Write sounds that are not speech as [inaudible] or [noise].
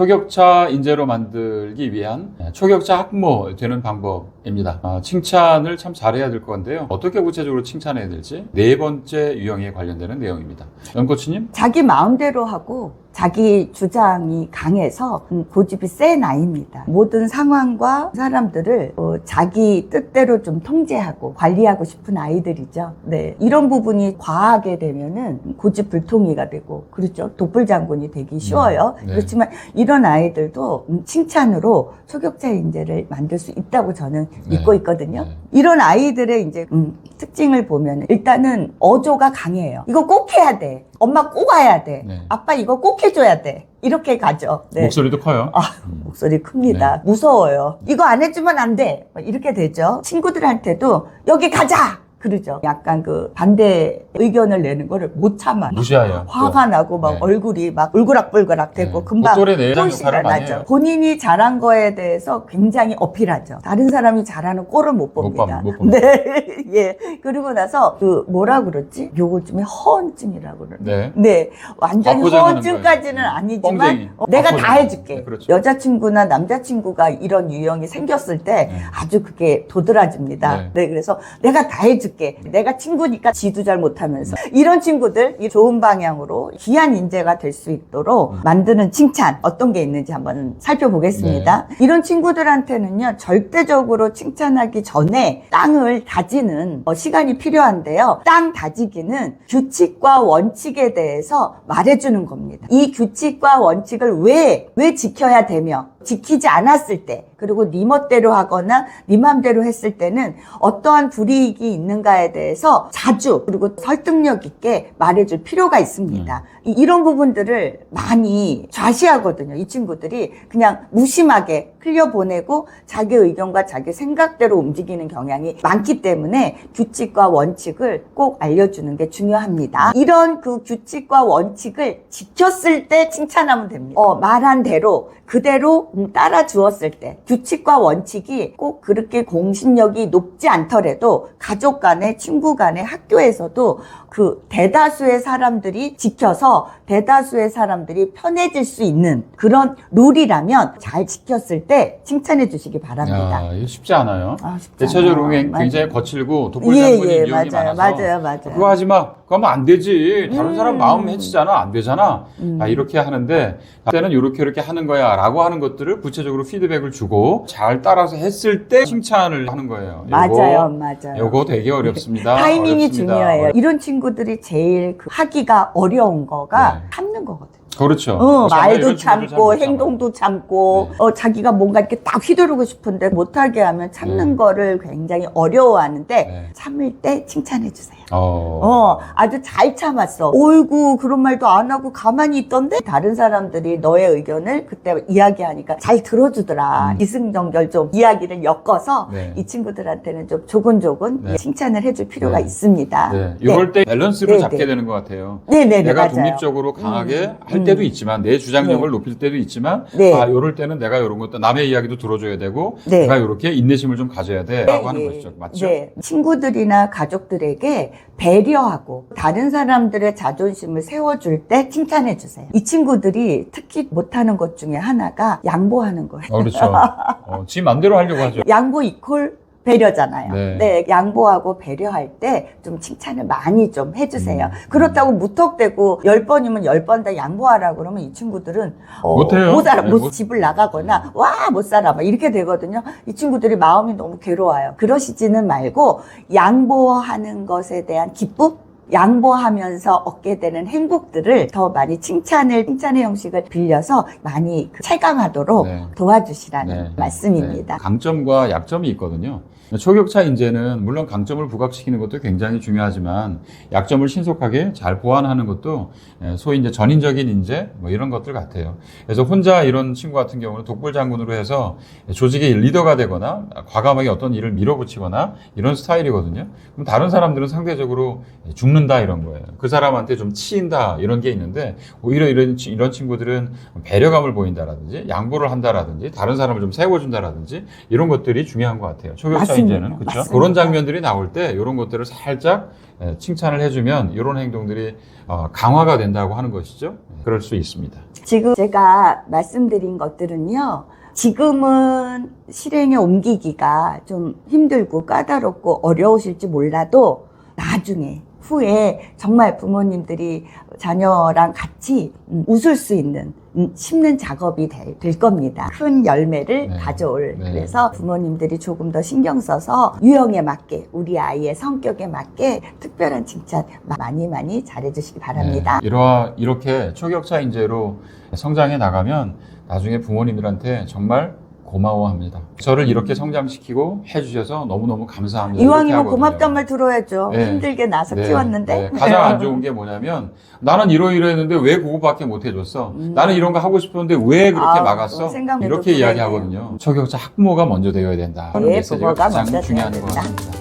초격차 인재로 만들기 위한 초격차 학모 되는 방법입니다. 아, 칭찬을 참 잘해야 될 건데요. 어떻게 구체적으로 칭찬해야 될지 네 번째 유형에 관련되는 내용입니다. 연코치님? 자기 마음대로 하고 자기 주장이 강해서 음, 고집이 센 아이입니다. 모든 상황과 사람들을 어, 자기 뜻대로 좀 통제하고 관리하고 싶은 아이들이죠. 네. 이런 부분이 과하게 되면은 고집 불통이가 되고 그렇죠. 독불장군이 되기 쉬워요. 네. 그렇지만 이런 아이들도 음, 칭찬으로 소격 자 인재를 만들 수 있다고 저는 네. 믿고 있거든요. 네. 이런 아이들의 이제 음, 특징을 보면 일단은 어조가 강해요. 이거 꼭 해야 돼. 엄마 꼭 와야 돼. 네. 아빠 이거 꼭 해줘야 돼. 이렇게 가죠. 네. 목소리도 커요. 아, 음. 목소리 큽니다. 무서워요. 이거 안 해주면 안 돼. 막 이렇게 되죠. 친구들한테도 여기 가자! 그러죠. 약간 그 반대 의견을 내는 거를 못 참아요. 무시해요. 화가 나고 막 네. 얼굴이 막 울그락불그락 되고 네. 금방 많이 나죠. 본인이 잘한 거에 대해서 굉장히 어필하죠. 다른 사람이 잘하는 꼴을 못못 봅니다. 봐- 못. [laughs] 네, [laughs] 예. 그리고 나서 그 뭐라 그러지? 요거 중에 허언증이라고 그러네. 네. 네, 완전히 허언증까지는. 아니지만. 어, 내가. 다 해줄게. 네, 그렇죠. 여자친구나 남자친구가 이런 유형이 생겼을 때 네. 아주 그게 도드라집니다. 네. 네. 그래서 내가 다 해줄게. 내가 친구니까 지도 잘 못하면서 이런 친구들 이 좋은 방향으로 귀한 인재가 될 수 있도록 음. 만드는 칭찬 어떤 게 있는지 한번 살펴보겠습니다. 네. 이런 친구들한테는요 절대적으로 칭찬하기 전에 땅을 다지는 어, 시간이 필요한데요. 땅 다지기는 규칙과 원칙에 대해서 말해주는 겁니다. 이 규칙과 원칙을 왜, 왜 지켜야 되며 지키지 않았을 때 그리고 네 멋대로 하거나 네 맘대로 했을 때는 어떠한 불이익이 있는가에 대해서 자주 그리고 설득력 있게 말해줄 필요가 있습니다. 이- 이런 부분들을 많이 좌시하거든요. 이 친구들이 그냥 무심하게 흘려 보내고 자기 의견과 자기 생각대로 움직이는 경향이 많기 때문에 규칙과 원칙을 꼭 알려주는 게 중요합니다. 이런 그 규칙과 원칙을 지켰을 때 칭찬하면 됩니다. 어, 말한 대로 그대로 음, 따라 주었을 때 규칙과 원칙이 꼭 그렇게 공신력이 높지 않더라도 가족 간에 친구 간에 학교에서도 그 대다수의 사람들이 지켜서 대다수의 사람들이 편해질 수 있는 그런 룰이라면 잘 지켰을 때 칭찬해 주시기 바랍니다. 야, 이거 쉽지 않아요. 아, 쉽지 대체적으로 않아요. 굉장히 맞아요. 거칠고 독불장군이 예, 예, 유형이 맞아요, 많아서 맞아요, 맞아요. 그거 하지 마. 그거 하면 안 되지. 다른 음. 사람 마음 해치잖아. 안 되잖아. 음. 아, 이렇게 하는데 그때는 이렇게 이렇게 하는 거야 라고 하는 것들을 구체적으로 피드백을 주고 잘 따라서 했을 때 칭찬을 하는 거예요. 맞아요, 맞아요. 요거 되게 어렵습니다. 타이밍이 어렵습니다. 중요해요. 이런 친구들이 제일 그 하기가 어려운 거가 네. 참는 거거든요. 그렇죠. 어, 말도 참고. 행동도 참고 네. 어, 자기가 뭔가 이렇게 딱 휘두르고 싶은데 못하게 하면 참는 네. 거를 굉장히 어려워하는데 네. 참을 때 칭찬해 주세요. 어. 어, 아주 잘 참았어. 어이구, 그런 말도 안 하고 가만히 있던데? 다른 사람들이 너의 의견을 그때 이야기하니까 잘 들어주더라. 음. 기승전결 좀 이야기를 엮어서 네. 이 친구들한테는 좀 조곤조곤 네. 칭찬을 해줄 필요가 네. 있습니다. 네. 이럴 때 밸런스를 네, 잡게 네. 되는 것 같아요. 네네네, 내가 맞아요. 독립적으로 강하게 음, 할 음. 때도 있지만 내 주장력을 네. 높일 때도 있지만 네. 아 요럴 때는 내가 이런 것도 남의 이야기도 들어줘야 되고 네. 내가 이렇게 인내심을 좀 가져야 돼라고 네, 하는 네. 것이죠. 맞죠? 네. 친구들이나 가족들에게 배려하고 다른 사람들의 자존심을 세워줄 때 칭찬해 주세요. 이 친구들이 특히 못하는 것 중에 하나가 양보하는 거예요. 어, 그렇죠. [laughs] 어, 지 맘대로 하려고 하죠. 양보 이콜 배려잖아요. 네. 네. 양보하고 배려할 때 좀 칭찬을 많이 좀 해주세요. 음. 그렇다고 무턱대고 열 번이면 열 번 다 양보하라 그러면 이 친구들은 어, 못해요. 못 살아, 네, 못 못- 집을 나가거나 와 못 살아 막 이렇게 되거든요. 이 친구들이 마음이 너무 괴로워요. 그러시지는 말고 양보하는 것에 대한 기쁨. 양보하면서 얻게 되는 행복들을 더 많이 칭찬을 칭찬의 형식을 빌려서 많이 그 체감하도록 네. 도와주시라는 네. 말씀입니다. 네. 강점과 약점이 있거든요. 초격차 인재는 물론 강점을 부각시키는 것도 굉장히 중요하지만 약점을 신속하게 잘 보완하는 것도 예, 소위 이제 전인적인 인재 뭐 이런 것들 같아요. 그래서 혼자 이런 친구 같은 경우는 독불 장군으로 해서 조직의 리더가 되거나 과감하게 어떤 일을 밀어붙이거나 이런 스타일이거든요. 그럼 다른 사람들은 상대적으로 죽는 닮는다 이런 거예요. 그 사람한테 좀 치인다 이런 게 있는데 오히려 이런 치- 이런 친구들은 배려감을 보인다라든지 양보를 한다라든지 다른 사람을 좀 세워준다라든지 이런 것들이 중요한 것 같아요. 초격자. 인재는 그렇죠. 그런 장면들이 나올 때 이런 것들을 살짝 예, 칭찬을 해주면 이런 행동들이 어, 강화가 된다고 하는 것이죠. 예, 그럴 수 있습니다. 지금 제가 말씀드린 것들은요. 지금은 실행에 옮기기가 좀 힘들고 까다롭고 어려우실지 몰라도 나중에 후에 정말 부모님들이 자녀랑 같이 음, 웃을 수 있는 음, 심는 작업이 될, 될 겁니다. 큰 열매를 네. 가져올. 네. 그래서 부모님들이 조금 더 신경 써서 유형에 맞게 우리 아이의 성격에 맞게 특별한 칭찬 많이 많이 잘해주시기 바랍니다. 네, 이러하, 이렇게 초격차 인재로 성장해 나가면 나중에 부모님들한테 정말 고마워합니다. 저를 이렇게 성장시키고 해주셔서 너무너무 감사합니다. 이왕이면. 고맙단 말 들어야죠. 네. 힘들게 나서 네, 키웠는데. 네. 가장 안 [laughs] 좋은 게 뭐냐면 나는 이러이러 했는데 왜 그거밖에 못 해줬어? 음. 나는 이런 거 하고 싶었는데 왜 그렇게 아우, 막았어? 이렇게. 이야기하거든요. 초격차 학부모가 먼저 되어야 된다. 메시지가 부모가 먼저 중요한 된다. 같습니다.